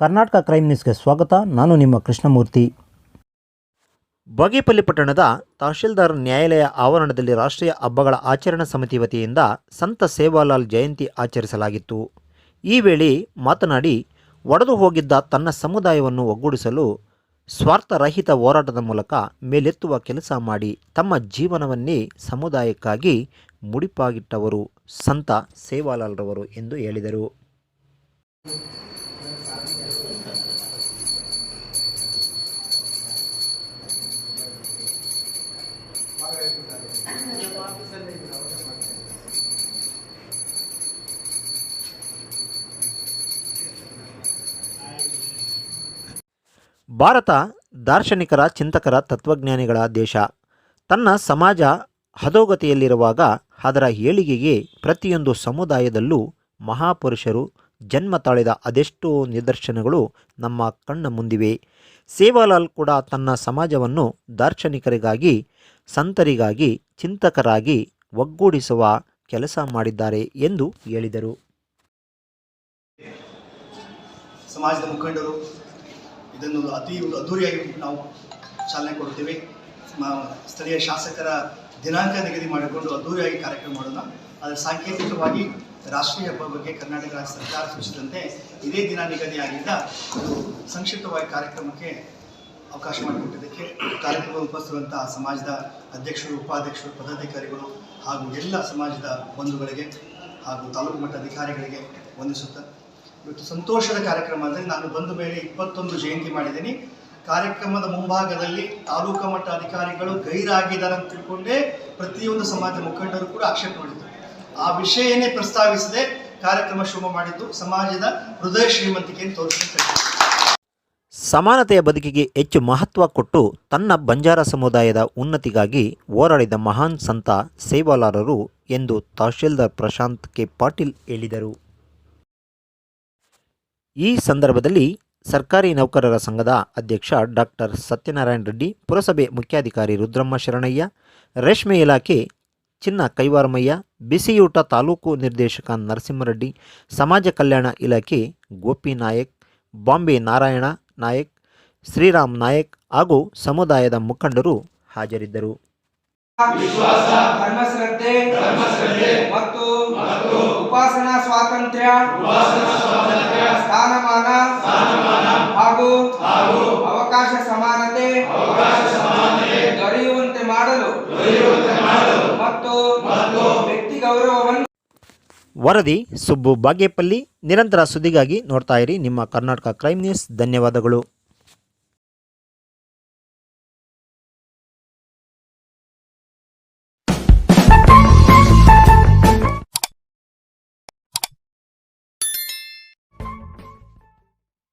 Karnataka crime ನ್ಯೂಸ್ಗೆ ಸ್ವಾಗತ. ನಾನು ನಿಮ್ಮ ಕೃಷ್ಣಮೂರ್ತಿ. ಬಾಗೇಪಲ್ಲಿ ಪಟ್ಟಣದ ತಹಶೀಲ್ದಾರ್ ನ್ಯಾಯಾಲಯ ಆವರಣದಲ್ಲಿ ರಾಷ್ಟ್ರೀಯ ಹಬ್ಬಗಳ ಆಚರಣಾ ಸಮಿತಿ ವತಿಯಿಂದ ಸಂತ ಸೇವಾಲಾಲ್ ಜಯಂತಿ ಆಚರಿಸಲಾಗಿತ್ತು. ಈ ವೇಳೆ ಮಾತನಾಡಿ, ಒಡೆದು ಹೋಗಿದ್ದ ತನ್ನ ಸಮುದಾಯವನ್ನು ಒಗ್ಗೂಡಿಸಲು ಸ್ವಾರ್ಥರಹಿತ ಹೋರಾಟದ ಮೂಲಕ ಮೇಲೆತ್ತುವ ಕೆಲಸ ಮಾಡಿ ತಮ್ಮ ಜೀವನವನ್ನೇ ಸಮುದಾಯಕ್ಕಾಗಿ ಮುಡಿಪಾಗಿಟ್ಟವರು ಸಂತ ಸೇವಾಲಾಲ್ರವರು ಎಂದು ಹೇಳಿದರು. ಭಾರತ ದಾರ್ಶನಿಕರ, ಚಿಂತಕರ, ತತ್ವಜ್ಞಾನಿಗಳ ದೇಶ. ತನ್ನ ಸಮಾಜ ಹದೋಗತಿಯಲ್ಲಿರುವಾಗ ಅದರ ಏಳಿಗೆಗೆ ಪ್ರತಿಯೊಂದು ಸಮುದಾಯದಲ್ಲೂ ಮಹಾಪುರುಷರು ಜನ್ಮ ತಾಳಿದ ಅದೆಷ್ಟೋ ನಿದರ್ಶನಗಳು ನಮ್ಮ ಕಣ್ಣ ಮುಂದಿವೆ. ಸೇವಾಲಾಲ್ ಕೂಡ ತನ್ನ ಸಮಾಜವನ್ನು ದಾರ್ಶನಿಕರಿಗಾಗಿ, ಸಂತರಿಗಾಗಿ, ಚಿಂತಕರಾಗಿ ಒಗ್ಗೂಡಿಸುವ ಕೆಲಸ ಮಾಡಿದ್ದಾರೆ ಎಂದು ಹೇಳಿದರು. ಸಮಾಜದ ಮುಖಂಡರು ಇದನ್ನು ಅತಿ ಅದ್ಧೂರಿಯಾಗಿ ನಾವು ಚಾಲನೆ ಕೊಡ್ತೀವಿ. ಸ್ಥಳೀಯ ಶಾಸಕರ ದಿನಾಂಕ ನಿಗದಿ ಮಾಡಿಕೊಂಡು ಅದ್ಧೂರಿಯಾಗಿ ಕಾರ್ಯಕ್ರಮ ಮಾಡೋಣ. ಅದರ ಸಾಂಕೇತಿಕವಾಗಿ ರಾಷ್ಟ್ರೀಯ ಹಬ್ಬ ಬಗ್ಗೆ ಕರ್ನಾಟಕ ಸರ್ಕಾರ ಸೂಚಿಸಿದಂತೆ ಇದೇ ದಿನ ನಿಗದಿಯಾಗಿದ್ದ ಸಂಕ್ಷಿಪ್ತವಾಗಿ ಕಾರ್ಯಕ್ರಮಕ್ಕೆ ಅವಕಾಶ ಮಾಡಿಕೊಟ್ಟಿದ್ದಕ್ಕೆ ಕಾರ್ಯಕ್ರಮ ಉಪಸ್ಥಿರುವಂತಹ ಸಮಾಜದ ಅಧ್ಯಕ್ಷರು, ಉಪಾಧ್ಯಕ್ಷರು, ಪದಾಧಿಕಾರಿಗಳು ಹಾಗೂ ಎಲ್ಲ ಸಮಾಜದ ಬಂಧುಗಳಿಗೆ ಹಾಗೂ ತಾಲೂಕು ಮಟ್ಟ ಅಧಿಕಾರಿಗಳಿಗೆ ವಂದಿಸುತ್ತಾ ಇವತ್ತು ಸಂತೋಷದ ಕಾರ್ಯಕ್ರಮ ಅಂದರೆ ನಾನು ಬಂದ ಮೇಲೆ ಇಪ್ಪತ್ತೊಂದು ಜಯಂತಿ ಮಾಡಿದ್ದೀನಿ. ಕಾರ್ಯಕ್ರಮದ ಮುಂಭಾಗದಲ್ಲಿ ತಾಲೂಕು ಮಟ್ಟ ಅಧಿಕಾರಿಗಳು ಗೈರಾಗಿದ್ದಾರೆ ಅಂತ ತಿಳ್ಕೊಂಡೇ ಪ್ರತಿಯೊಂದು ಸಮಾಜ ಮುಖಂಡರು ಕೂಡ ಆಕ್ಷೇಪ ಮಾಡಿದ್ರು ಆ ವಿಷಯನೇ ಪ್ರಸ್ತಾವಿಸದೆ ಕಾರ್ಯಕ್ರಮ ಶುಭ ಮಾಡಿದ್ದು ಸಮಾಜದ ಹೃದಯ ಶ್ರೀಮಂತಿಕೆ ತೋರಿಸುತ್ತೆ. ಸಮಾನತೆಯ ಬದುಕಿಗೆ ಹೆಚ್ಚು ಮಹತ್ವ ಕೊಟ್ಟು ತನ್ನ ಬಂಜಾರ ಸಮುದಾಯದ ಉನ್ನತಿಗಾಗಿ ಹೋರಾಡಿದ ಮಹಾನ್ ಸಂತ ಸೇವಾಲಾರರು ಎಂದು ತಹಶೀಲ್ದಾರ್ ಪ್ರಶಾಂತ್ ಕೆ ಪಾಟೀಲ್ ಹೇಳಿದರು. ಈ ಸಂದರ್ಭದಲ್ಲಿ ಸರ್ಕಾರಿ ನೌಕರರ ಸಂಘದ ಅಧ್ಯಕ್ಷ ಡಾಕ್ಟರ್ ಸತ್ಯನಾರಾಯಣ ರೆಡ್ಡಿ, ಪುರಸಭೆ ಮುಖ್ಯಾಧಿಕಾರಿ ರುದ್ರಮ್ಮ ಶರಣಯ್ಯ, ರೇಷ್ಮೆ ಇಲಾಖೆ ಚಿನ್ನ ಕೈವಾರಮಯ್ಯ, ಬಿಸಿಯೂಟ ತಾಲೂಕು ನಿರ್ದೇಶಕ ನರಸಿಂಹರೆಡ್ಡಿ, ಸಮಾಜ ಕಲ್ಯಾಣ ಇಲಾಖೆ ಗೋಪಿ ನಾಯಕ್, ಬಾಂಬೆ ನಾರಾಯಣ ನಾಯಕ್, ಶ್ರೀರಾಮ್ ನಾಯಕ್ ಹಾಗೂ ಸಮುದಾಯದ ಮುಖಂಡರು ಹಾಜರಿದ್ದರು. ಮತ್ತು ಉಪಾಸನಾ ಸ್ವಾತಂತ್ರ್ಯ. ಅವಕಾಶ ಸಮಾನತೆ ದೊರೆಯುವಂತೆ ಮಾಡಲು ಮತ್ತು ವ್ಯಕ್ತಿ ಗೌರವವನ್ನು ವರದಿ ಸುಬ್ಬು ಬಾಗೇಪಲ್ಲಿ. ನಿರಂತರ ಸುದ್ದಿಗಾಗಿ ನೋಡ್ತಾ ಇರಿ ನಿಮ್ಮ ಕರ್ನಾಟಕ ಕ್ರೈಮ್ ನ್ಯೂಸ್. ಧನ್ಯವಾದಗಳು.